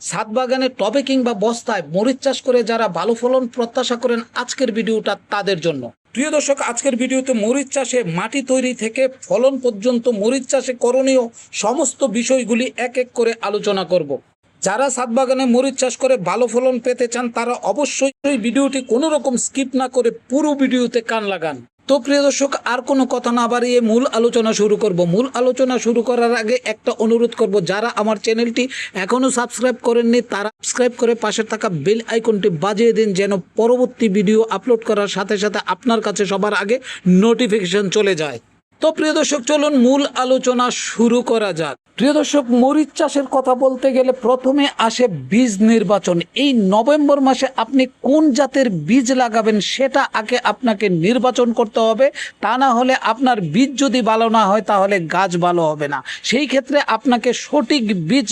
ছাদ বাগানে টবে কিংবা বস্তায় মরিচ চাষ করে যারা ভালো ফলন প্রত্যাশা করেন আজকের ভিডিওটা তাদের জন্য। প্রিয় দর্শক, আজকের ভিডিওতে মরিচ চাষে মাটি তৈরি থেকে ফলন পর্যন্ত মরিচ চাষে করণীয় সমস্ত বিষয়গুলি এক এক করে আলোচনা করব। যারা ছাদ বাগানে মরিচ চাষ করে ভালো ফলন পেতে চান, তারা অবশ্যই ভিডিওটি কোনো রকম স্কিপ না করে পুরো ভিডিওতে কান লাগান। তো প্রিয় দর্শক, আর কোনো কথা না বাড়িয়ে মূল আলোচনা শুরু করব। মূল আলোচনা শুরু করার আগে একটা অনুরোধ করব, যারা আমার চ্যানেলটি এখনও সাবস্ক্রাইব করেননি, তারা সাবস্ক্রাইব করে পাশে থাকা বেল আইকনটি বাজিয়ে দিন, যেন পরবর্তী ভিডিও আপলোড করার সাথে সাথে আপনার কাছে সবার আগে নোটিফিকেশন চলে যায়। তো প্রিয় দর্শক, চলুন মূল আলোচনা শুরু করা যাক। প্রিয় দর্শক, মরিচ চাষের কথা বলতে গেলে প্রথমে আসে বীজ নির্বাচন। এই নভেম্বর মাসে আপনি কোন জাতের বীজ লাগাবেন সেটা আগে আপনাকে নির্বাচন করতে হবে। তা না হলে আপনার বীজ যদি ভালো না হয় তাহলে গাছ ভালো হবে না। সেই ক্ষেত্রে আপনাকে সঠিক বীজ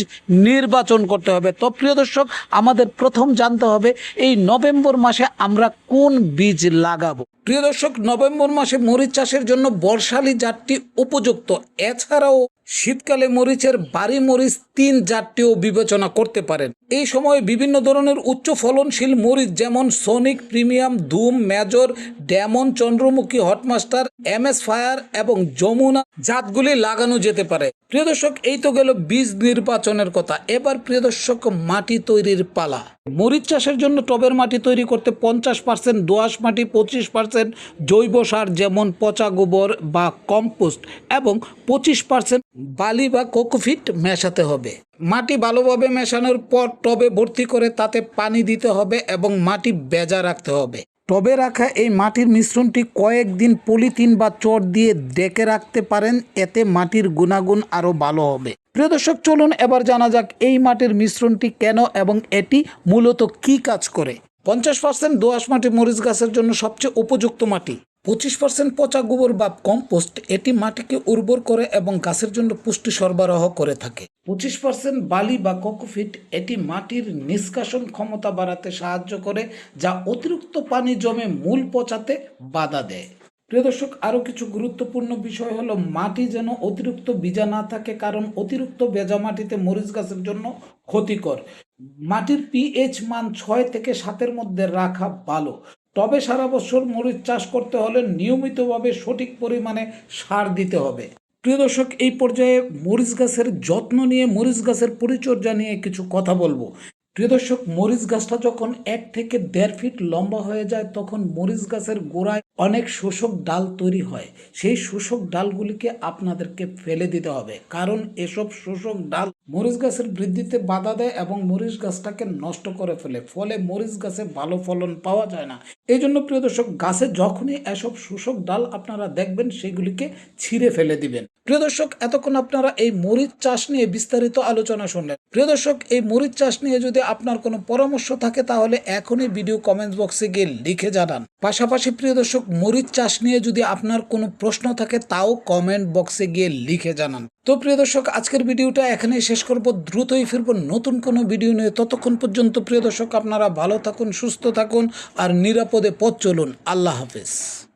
নির্বাচন করতে হবে। তো প্রিয় দর্শক, আমাদের প্রথম জানতে হবে, এই নভেম্বর মাসে আমরা কোন বীজ লাগাবো? প্রিয় দর্শক, নভেম্বর মাসে মরিচ চাষের জন্য বর্ষালি জাতটি উপযুক্ত। এছাড়াও শীতকালে মরিচের বাড়ি মরিচ তিন জাতটিও বিবেচনা করতে পারেন। এই সময় বিভিন্ন ধরনের উচ্চ ফলনশীল মরিচ যেমন Sonic, Premium Dhoom Major, Damon, Chandramukhi, Hot Master M S Fire এবং যমুনা জাতগুলি লাগানো যেতে পারে। প্রিয় দর্শক, এই তো গেল বীজ নির্বাচনের কথা। এবার প্রিয় দর্শক, মাটি তৈরির পালা। মরিচ চাষের জন্য টবের মাটি তৈরি করতে পঞ্চাশ পার্সেন্ট দোআঁশ মাটি পঁচিশ পার্সেন্ট, জৈব সার যেমন পচা গোবর বা কম্পোস্ট এবং পঁচিশ পার্সেন্ট বালি বা কোকোফিট মেশাতে হবে। মাটি ভালোভাবে মেশানোর পর টবে ভর্তি করে তাতে পানি দিতে হবে এবং মাটি বেজা রাখতে হবে। টবে রাখা এই মাটির মিশ্রণটি কয়েকদিন পলিথিন বা চট দিয়ে ডেকে রাখতে পারেন, এতে মাটির গুণাগুণ আরও ভালো হবে। প্রিয় দর্শক, চলুন এবার জানা যাক এই মাটির মিশ্রণটি কেন এবং এটি মূলত কি কাজ করে। পঞ্চাশ পার্সেন্ট দোআঁশ মাটি মরিচ গাছের জন্য সবচেয়ে উপযুক্ত মাটি। পঁচিশ পার্সেন্ট পচা গোবর বা কম্পোস্ট এটি মাটিকে উর্বর করে এবং গাছের জন্য পুষ্টি সরবরাহ করে থাকে। পঁচিশ পার্সেন্ট বালি বা কোকোফিট এটি মাটির নিষ্কাশন ক্ষমতা বাড়াতে সাহায্য করে, যা অতিরিক্ত পানি জমে মূল পচাতে বাধা দেয়। প্রিয় দর্শক, আরও কিছু গুরুত্বপূর্ণ বিষয় হলো মাটি যেন অতিরিক্ত বীজা না থাকে, কারণ অতিরিক্ত বেজা মাটিতে মরিচ গাছের জন্য ক্ষতিকর। মাটির পিএইচ মান ছয় থেকে সাতের মধ্যে রাখা ভালো। তবে সারা বছর মরিচ চাষ করতে হলে নিয়মিতভাবে সঠিক পরিমাণে সার দিতে হবে। প্রিয় দর্শক, এই পর্যায়ে মরিচ গাছের যত্ন নিয়ে মরিচ গাছের পরিচর্যা নিয়ে কিছু কথা বলব। প্রিয় দর্শক, মরিচ গাছটা যখন এক থেকে দেড় ফিট লম্বা হয়ে যায়, তখন মরিচ গাছের গোড়ায় অনেক শোষক ডাল তৈরি হয়। সেই শোষক ডালগুলিকে আপনাদেরকে ফেলে দিতে হবে। কারণ এসব শোষক ডাল মরিচ গাছের বৃদ্ধিতে বাধা দেয় এবং মরিচ গাছটাকে নষ্ট করে ফেলে। ফলে মরিচ গাছে ভালো ফলন পাওয়া যায় না। এই জন্য প্রিয় দর্শক, গাছে যখনই এসব শোষক ডাল আপনারা দেখবেন, সেগুলিকে ছিঁড়ে ফেলে দিবেন। প্রিয় দর্শক, এতক্ষণ আপনারা এই মরিচ চাষ নিয়ে বিস্তারিত আলোচনা শুনলেন। প্রিয় দর্শক, এই মরিচ চাষ নিয়ে যদি আপনার কোনো পরামর্শ থাকে তাহলে এখনই ভিডিও কমেন্ট বক্সে গিয়ে লিখে জানান। পাশাপাশি প্রিয় দর্শক, মরিচ চাষ নিয়ে যদি আপনার কোনো প্রশ্ন থাকে তাও কমেন্ট বক্সে গিয়ে লিখে জানান। তো প্রিয় দর্শক, আজকের ভিডিওটা এখানেই শেষ করব। দ্রুতই ফিরব নতুন কোনো ভিডিও নিয়ে। ততক্ষণ পর্যন্ত প্রিয় দর্শক, আপনারা ভালো থাকুন, সুস্থ থাকুন আর নিরাপদে পথ চলুন। আল্লাহ হাফেজ।